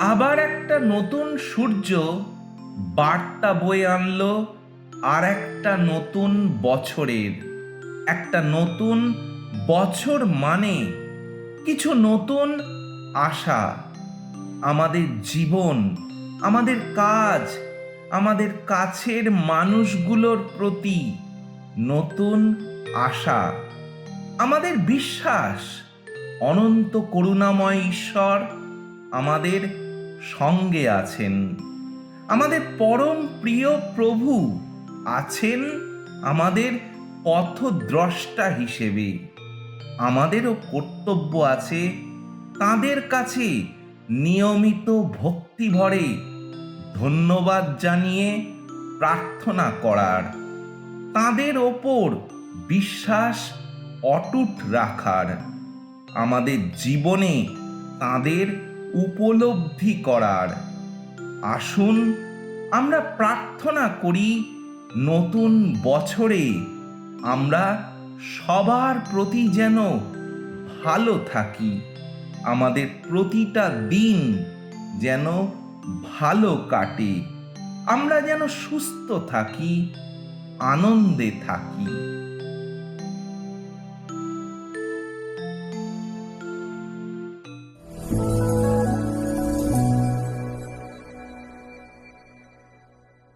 আবার একটা নতুন সূর্য বার্তা বয়ে আনল, আর একটা নতুন বছরের। একটা নতুন বছর মানে কিছু নতুন আশা। আমাদের জীবন, আমাদের কাজ, আমাদের কাছের মানুষগুলোর প্রতি নতুন আশা। আমাদের বিশ্বাস, অনন্ত করুণাময় ঈশ্বর আমাদের সঙ্গে আছেন। আমাদের পরম প্রিয় প্রভু আছেন আমাদের পথদ্রষ্টা হিসেবে। আমাদেরও কর্তব্য আছে তাদের কাছে নিয়মিত ভক্তি ভরে ধন্যবাদ জানিয়ে প্রার্থনা করার। তাদের ওপর বিশ্বাস অটুট রাখার। আমাদের জীবনে তাদের উপলব্ধি করার। আসুন আমরা প্রার্থনা করি নতুন বছরে আমরা সবার প্রতি যেন ভালো থাকি। আমাদের প্রতিটা দিন যেন ভালো কাটে। আমরা যেন সুস্থ থাকি, আনন্দে থাকি।